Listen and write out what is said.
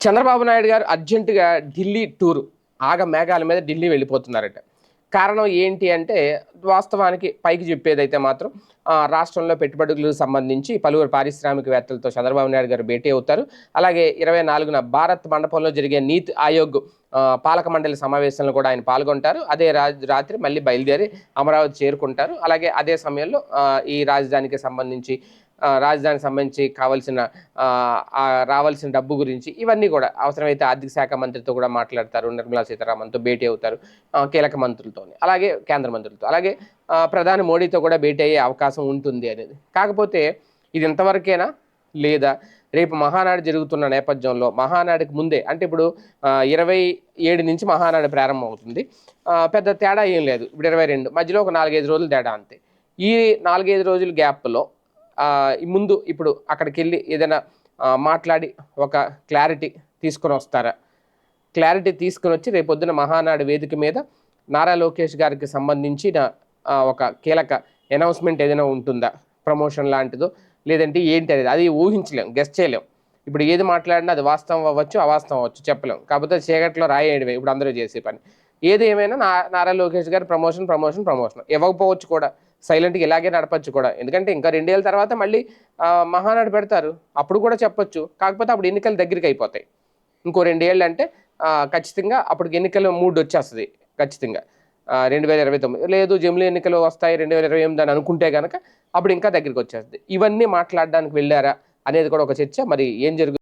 చంద్రబాబు నాయుడు గారు అర్జెంటుగా ఢిల్లీ టూరు ఆగ మేఘాల మీద ఢిల్లీ వెళ్ళిపోతున్నారట. కారణం ఏంటి అంటే వాస్తవానికి పైకి చెప్పేదైతే మాత్రం రాష్ట్రంలో పెట్టుబడులకు సంబంధించి పలువురు పారిశ్రామికవేత్తలతో చంద్రబాబు నాయుడు గారు భేటీ అవుతారు. అలాగే ఇరవై నాలుగున భారత్ మండపంలో జరిగే నీతి ఆయోగ్ పాలక మండలి సమావేశంలో కూడా ఆయన పాల్గొంటారు. అదే రాత్రి మళ్ళీ బయలుదేరి అమరావతి చేరుకుంటారు. అలాగే అదే సమయంలో ఈ రాజధానికి సంబంధించి రాజధానికి సంబంధించి కావాల్సిన రావాల్సిన డబ్బు గురించి ఇవన్నీ కూడా అవసరమైతే ఆర్థిక శాఖ మంత్రితో కూడా మాట్లాడతారు. నిర్మలా సీతారామన్తో భేటీ అవుతారు కీలక మంత్రులతో అలాగే కేంద్ర మంత్రులతో. అలాగే ప్రధాని మోడీతో కూడా భేటీ అయ్యే అవకాశం ఉంటుంది అనేది. కాకపోతే ఇది ఎంతవరకేనా లేదా? రేపు మహానాడు జరుగుతున్న నేపథ్యంలో మహానాడికి ముందే అంటే ఇప్పుడు ఇరవై ఏడు నుంచి మహానాడు ప్రారంభం అవుతుంది పెద్ద తేడా ఏం లేదు. ఇప్పుడు ఇరవై రెండు మధ్యలో ఒక నాలుగైదు రోజులు తేడా అంతే. ఈ నాలుగైదు రోజుల గ్యాప్లో ముందు ఇప్పుడు అక్కడికి వెళ్ళి ఏదైనా మాట్లాడి ఒక క్లారిటీ తీసుకొని వస్తారా? క్లారిటీ తీసుకొని వచ్చి రేపొద్దున మహానాడు వేదిక మీద నారా లోకేష్ గారికి సంబంధించిన ఒక కీలక అనౌన్స్మెంట్ ఏదైనా ఉంటుందా? ప్రమోషన్ లాంటిదో? లేదంటే ఏంటి అనేది? అది ఊహించలేం గెస్ట్ చేయలేం. ఇప్పుడు ఏది మాట్లాడినా అది వాస్తవం అవ్వచ్చు అవాస్తవం అవ్వచ్చు చెప్పలేం. కాకపోతే చీకట్లో రాయడమే ఇప్పుడు అందరూ చేసే పని. ఏది ఏమైనా నా నారా లోకేష్ గారు ప్రమోషన్ ప్రమోషన్ ప్రమోషన్. ఇవ్వకపోవచ్చు కూడా సైలెంట్గా ఇలాగే నడపచ్చు కూడా. ఎందుకంటే ఇంకా రెండేళ్ళ తర్వాత మళ్ళీ మహానాడు పెడతారు. అప్పుడు కూడా చెప్పొచ్చు. కాకపోతే అప్పుడు ఎన్నికలు దగ్గరికి అయిపోతాయి. ఇంకో రెండేళ్ళు అంటే ఖచ్చితంగా అప్పటికి ఎన్నికల మూడ్ వచ్చేస్తుంది ఖచ్చితంగా. రెండు వేల ఇరవై తొమ్మిది. లేదు జమిలీ ఎన్నికలు వస్తాయి రెండు వేల ఇరవై ఎనిమిది అని అనుకుంటే కనుక అప్పుడు ఇంకా దగ్గరికి వచ్చేస్తుంది. ఇవన్నీ మాట్లాడడానికి వెళ్ళారా అనేది కూడా ఒక చర్చ. మరి ఏం జరుగుతుంది